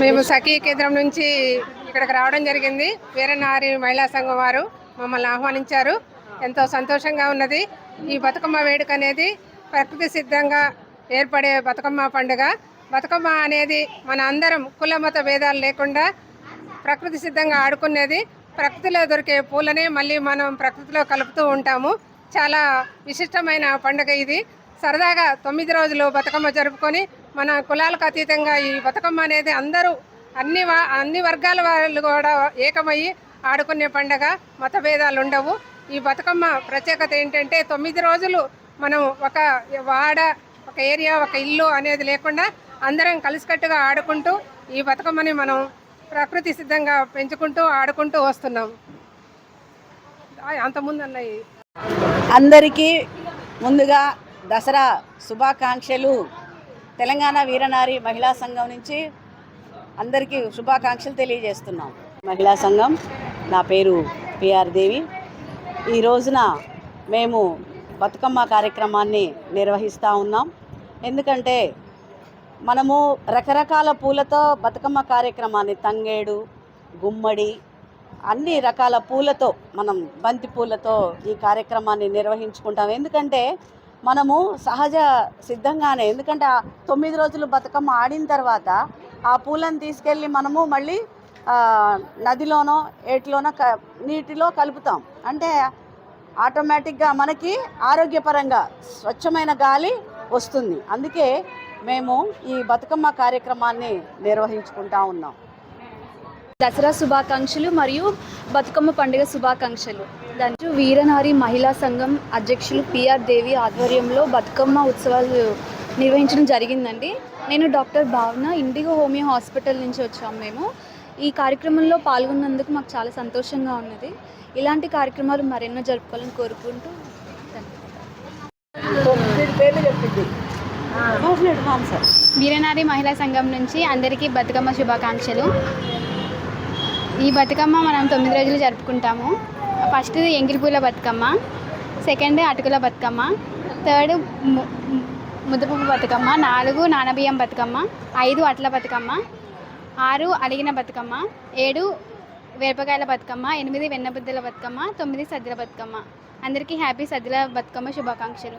మేము సఖీ కేంద్రం నుంచి ఇక్కడికి రావడం జరిగింది. వీరనారి మహిళా సంఘం వారు మమ్మల్ని ఆహ్వానించారు. ఎంతో సంతోషంగా ఉన్నది. ఈ బతుకమ్మ వేడుక అనేది ప్రకృతి సిద్ధంగా ఏర్పడే బతుకమ్మ పండుగ. బతుకమ్మ అనేది మన అందరం కుల మత భేదాలు లేకుండా ప్రకృతి సిద్ధంగా ఆడుకునేది. ప్రకృతిలో దొరికే పూలనే మళ్ళీ మనం ప్రకృతిలో కలుపుతూ ఉంటాము. చాలా విశిష్టమైన పండుగ ఇది. సరదాగా తొమ్మిది రోజులు బతుకమ్మ జరుపుకొని మన కులాలకు అతీతంగా ఈ బతుకమ్మ అనేది అందరూ అన్ని వా అన్ని వర్గాల వాళ్ళు కూడా ఏకమయ్యి ఆడుకునే పండగ మత భేదాలు ఉండవు. ఈ బతుకమ్మ ప్రత్యేకత ఏంటంటే తొమ్మిది రోజులు మనం ఒక వాడ ఒక ఏరియా ఒక ఇల్లు అనేది లేకుండా అందరం కలిసికట్టుగా ఆడుకుంటూ ఈ బతుకమ్మని మనం ప్రకృతి సిద్ధంగా పెంచుకుంటూ ఆడుకుంటూ వస్తున్నాం. అంతకుముందు అన్నయ్య అందరికీ ముందుగా దసరా శుభాకాంక్షలు. తెలంగాణ వీరనారి మహిళా సంఘం నుంచి అందరికీ శుభాకాంక్షలు తెలియజేస్తున్నాం. మహిళా సంఘం నా పేరు పిఆర్ దేవి. ఈ రోజున మేము బతుకమ్మ కార్యక్రమాన్ని నిర్వహిస్తూ ఉన్నాం. ఎందుకంటే మనము రకరకాల పూలతో బతుకమ్మ కార్యక్రమాన్ని తంగేడు గుమ్మడి అన్ని రకాల పూలతో మనం బంతి పూలతో ఈ కార్యక్రమాన్ని నిర్వహించుకుంటాం. ఎందుకంటే మనము సహజ సిద్ధంగానే ఎందుకంటే ఆ తొమ్మిది రోజులు బతుకమ్మ ఆడిన తర్వాత ఆ పూలను తీసుకెళ్ళి మనము మళ్ళీ నదిలోనో ఏటిలోనో క నీటిలో కలుపుతాం. అంటే ఆటోమేటిక్గా మనకి ఆరోగ్యపరంగా స్వచ్ఛమైన గాలి వస్తుంది. అందుకే మేము ఈ బతుకమ్మ కార్యక్రమాన్ని నిర్వహించుకుంటా ఉన్నాం. దసరా శుభాకాంక్షలు మరియు బతుకమ్మ పండుగ శుభాకాంక్షలు. దాని వీరనారి మహిళా సంఘం అధ్యక్షులు పిఆర్ దేవి ఆధ్వర్యంలో బతుకమ్మ ఉత్సవాలు నిర్వహించడం జరిగిందండి. నేను డాక్టర్ భావన ఇండిగో హోమియో హాస్పిటల్ నుంచి వచ్చాము మేము. ఈ కార్యక్రమంలో పాల్గొన్నందుకు మాకు చాలా సంతోషంగా ఉన్నది. ఇలాంటి కార్యక్రమాలు మరెన్నో జరుపుకోవాలని కోరుకుంటూ వీరనారి మహిళా సంఘం నుంచి అందరికీ బతుకమ్మ శుభాకాంక్షలు. ఈ బతుకమ్మ మనం తొమ్మిది రోజులు జరుపుకుంటాము. ఫస్ట్ ఎంగిలిపూల బతుకమ్మ సెకండ్ అటుకుల బతుకమ్మ థర్డ్ ముద్దపప్పు బతుకమ్మ నాలుగు నానబియ్యం బతుకమ్మ ఐదు అట్ల బతుకమ్మ ఆరు అలిగిన బతుకమ్మ ఏడు వేపకాయల బతుకమ్మ ఎనిమిది వెన్నబుద్దల బతుకమ్మ తొమ్మిది సద్దుల బతుకమ్మ. అందరికీ హ్యాపీ సద్దుల బతుకమ్మ శుభాకాంక్షలు.